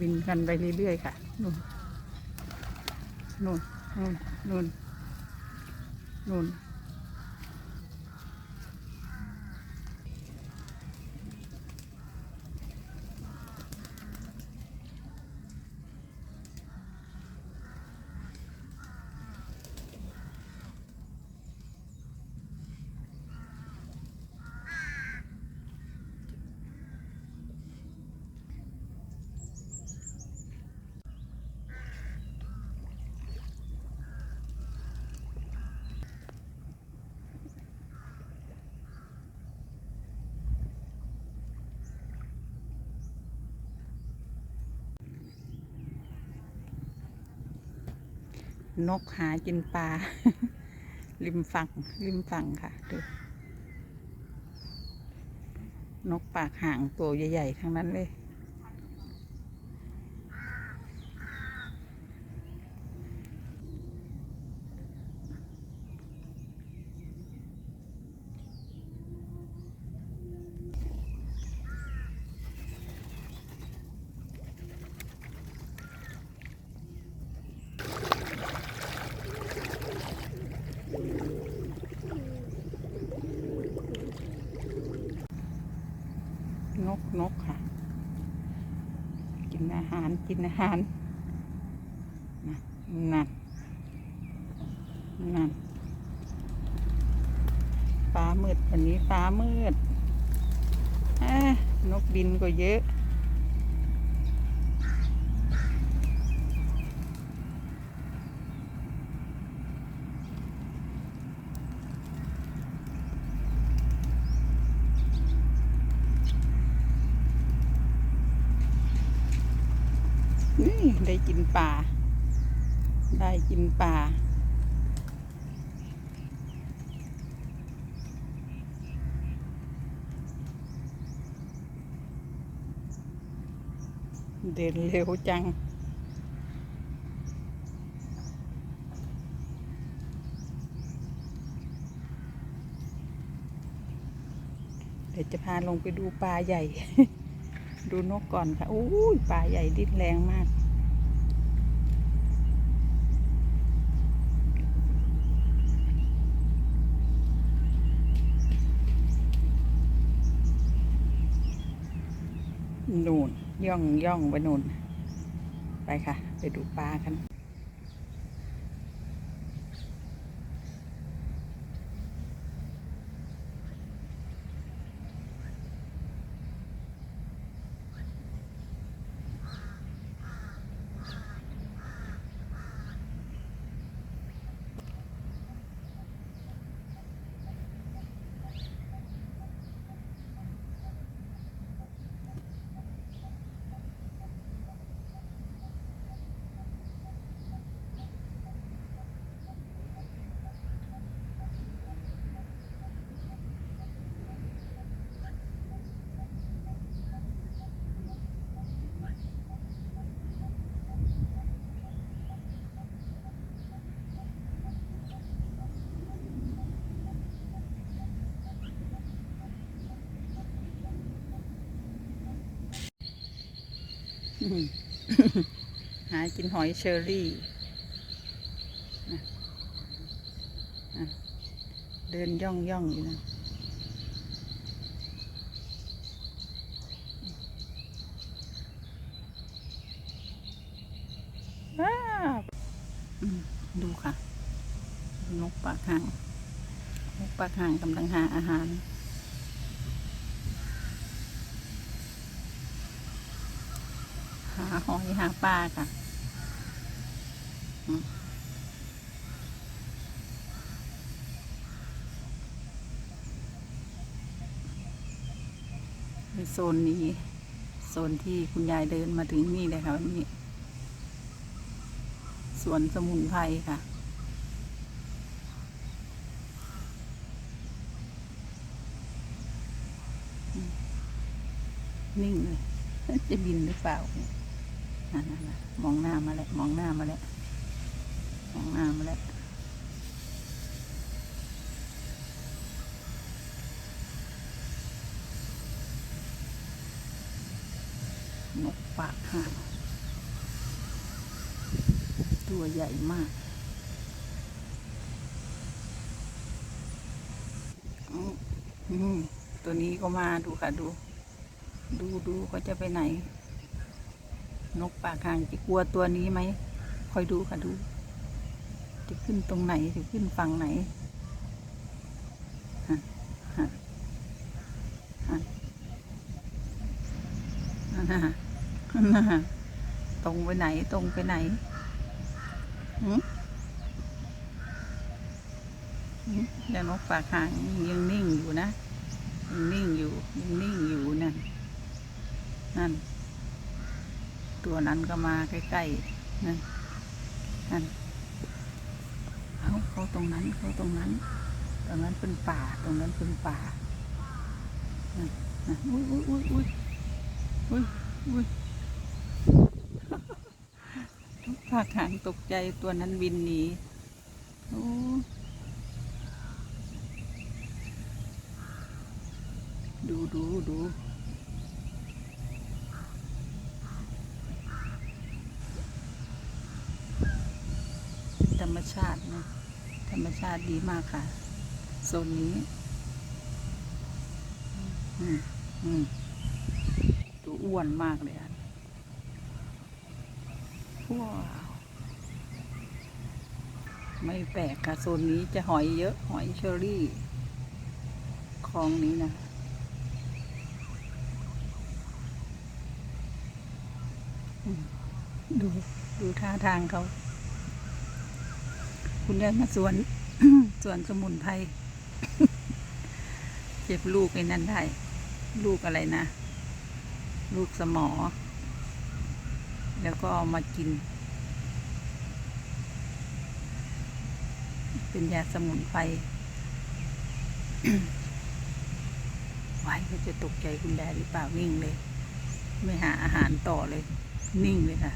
บินกันไปเรื่อยๆค่ะนู่นนู่นนู่นนู่นนู่น นกหากินปลา ริมฝั่ง ริมฝั่งค่ะดูนกปากห่างตัวใหญ่ ๆ ทั้งนั้นเลย นกค่ะ กินอาหารกินอาหารนั่นนั่นฟ้ามืดวันนี้ฟ้ามืดอนกบินก็เยอะ นี่ได้กิน ปลาได้กินปลาเดินเร็วจังเดี๋ยวจะพาลงไปดูปลาใหญ่ ดูนกก่อนค่ะอู้ยปลาใหญ่ดิ้นแรงมาก นูนย่องย่องไปนูนไปค่ะ ไปดูปลากัน หากินหอยเชอรี่ เดินย่องย่องอยู่นะดูค่ะ นกปากหาง นกปากหางกำลังหาอาหาร หา หาปลาค่ะในโซนนี้โซนที่คุณยายเดินมาถึงนี่เลยค่ะวันนี้สวนสมุนไพรค่ะ นิ่งเลย จะบินหรือเปล่า มองหน้ามาแล้วมองหน้ามาแล้วมองหน้ามาแล้วนกปากห่างตัวใหญ่มากอืมอืมตัวนี้ก็มาดูค่ะดู ดูดูเขาจะไปไหน นกปากห่างจะกลัวตัวนี้ไหมคอยดูค่ะดู จะขึ้นตรงไหนจะขึ้นฝั่งไหนฮะฮะตรงไปไหนตรงไปไหนหืมแล้วนกปากห่างยังนิ่งอยู่นะยังนิ่งอยู่ยังนิ่งอยู่นั่นนั่น ตัวนั้นก็มาใกล้ๆนั่นนั่นเขาเขาตรงนั้นเขาตรงนั้น ตรงนั้นเป็นป่า ตรงนั้นเป็นป่านั่นนั่นอุ้ยอุ้ยอุ้ยอุ้ยอุ้ยอุ้ยผากหางตกใจตัวนั้นบินหนีโอ้ดูดูดู ธรรมชาตินะธรรมชาติดีมากค่ะโซนนี้ อืมอืมตัวอ้วนมากเลยอะว้าวไม่แปลกค่ะโซนนี้จะหอยเยอะ หอยเชอรี่คลองนี้นะดู ดูท่าทางเขา คุณยายมาสวน สวนสมุนไพร เจ็บลูกไอ้นั่นได้ ลูกอะไรนะ ลูกสมอ แล้วก็เอามากิน เป็นยาสมุนไพรไว้ก็จะตกใจคุณยายหรือเปล่านิ่งเลย ไม่หาอาหารต่อเลย นิ่งเลยค่ะ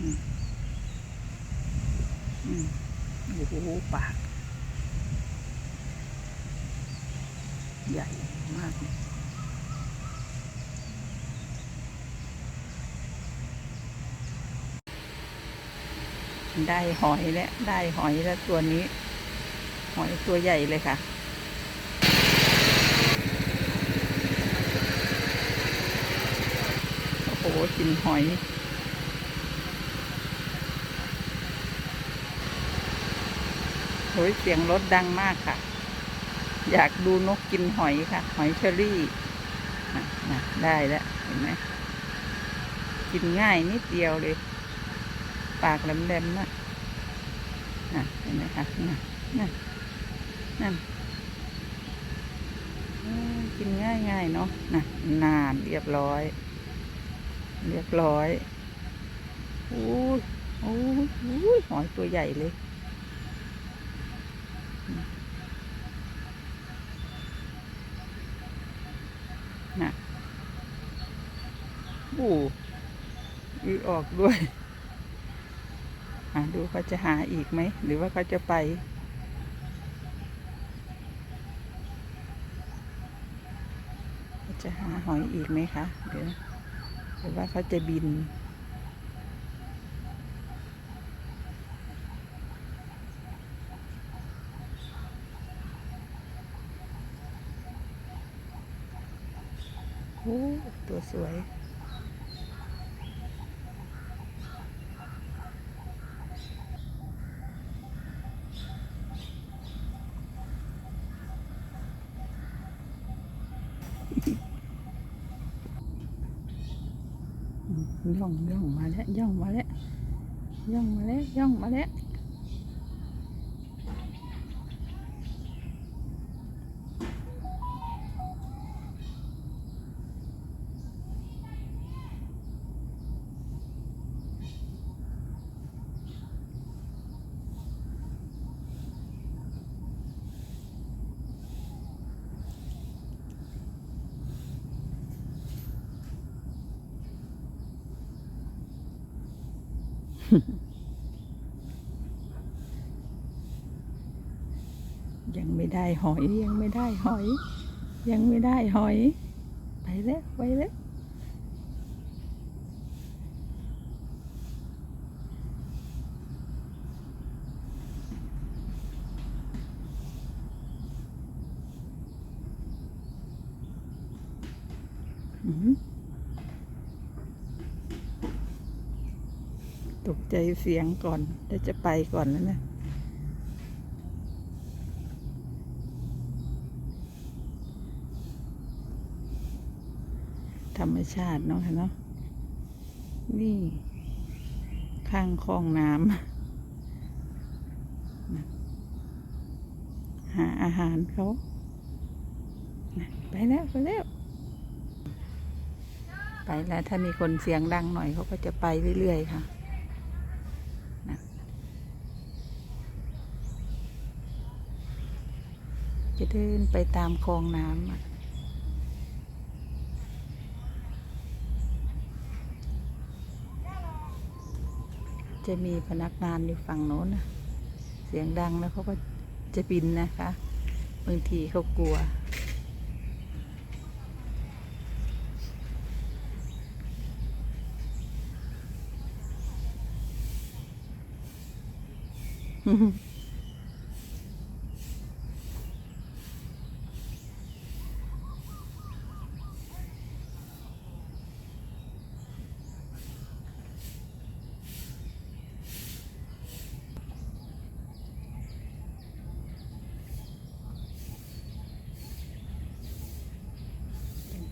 อืม โอ้โหปาก ใหญ่มากเลยได้หอยแล้วได้หอยแล้วตัวนี้ หอยตัวใหญ่เลยค่ะ โอ้โหกินหอย โอ้ยเสียงรถดังมากค่ะ อยากดูนกกินหอยค่ะ หอยเชอรี่น่ะนะได้แล้วเห็นไหมกินง่ายนิดเดียวเลย ปากแหลมๆนะน่ะเห็นไหมคะน่ะนั่นนั่นกินง่ายง่ายๆเนาะน่ะนานเรียบร้อย เรียบร้อยโอ้โอ้ยโอ้หอยตัวใหญ่เลย น่ะ โอ้อือออกด้วยอะดูเขาจะหาอีกไหม หรือว่าเขาจะไปเขาจะหาหอยอีกไหมคะเดี๋ยวหรือว่าเขาจะบินโอ้ตัวสวย ย่องย่องมาแล้วย่องมาแล้วย่องมาแล้วย่องมาแล้ว ยังไม่ได้หอย ยังไม่ได้หอย ยังไม่ได้หอย ไปแล้วไปแล้ว ตกใจเสียงก่อนเดี๋ยวจะไปก่อนแล้วนะธรรมชาติเนาะค่ะเนาะนี่ ข้างคลองน้ำหาอาหารเขาไปแล้วไปแล้ว ไปแล้วถ้ามีคนเสียงดังหน่อยเขาก็จะไปเรื่อยๆค่ะ จะเดินไปตามคลองน้ำจะมีพนักงานอยู่ฝั่งโน้นนะเสียงดังแล้วเขาก็จะบินนะคะ บางทีเขากลัว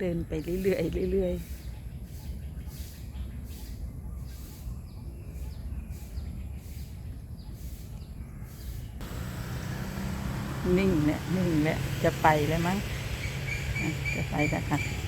เดินไปเรื่อยๆเรื่อยๆนิ่งแหละนิ่งแหละจะไปแล้วมั้งจะไปแล้วค่ะ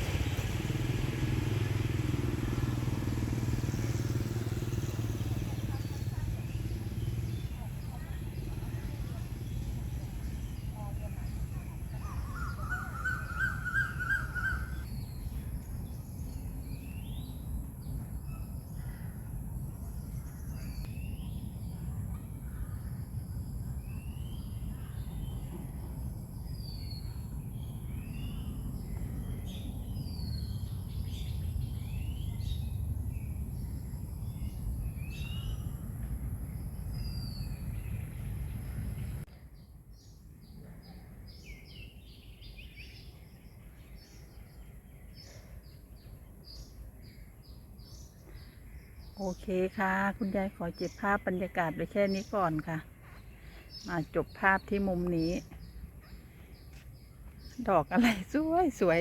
โอเคค่ะ คุณยายขอเก็บภาพบรรยากาศไว้แค่นี้ก่อนค่ะ มาจบภาพที่มุมนี้ ดอกอะไรสวยสวย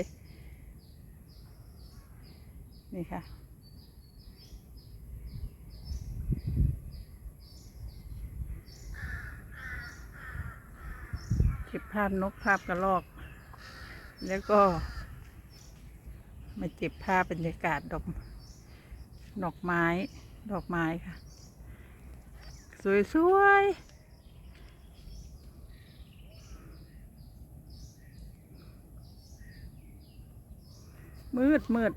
นี่ค่ะ เก็บภาพนกภาพกระรอก แล้วก็ มาเก็บภาพบรรยากาศดอก ดอกไม้ ดอกไม้ค่ะ สวยๆมืดมืด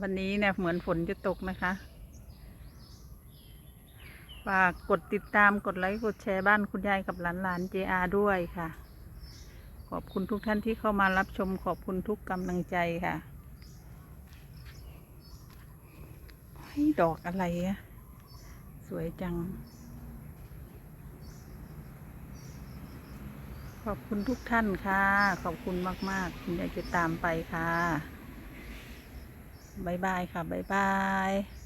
วันนี้เนี่ยเหมือนฝนจะตกนะคะฝากกดติดตามกดไลค์กดแชร์บ้านคุณยายกับหลานหลานเจอาด้วยค่ะ ขอบคุณทุกท่านที่เข้ามารับชมขอบคุณทุกกำลังใจค่ะ ให้ดอกอะไรอะสวยจัง ขอบคุณทุกท่านค่ะ ขอบคุณมาก ๆ คุณยายจะตามไปค่ะบ๊ายบายค่ะบ๊ายบาย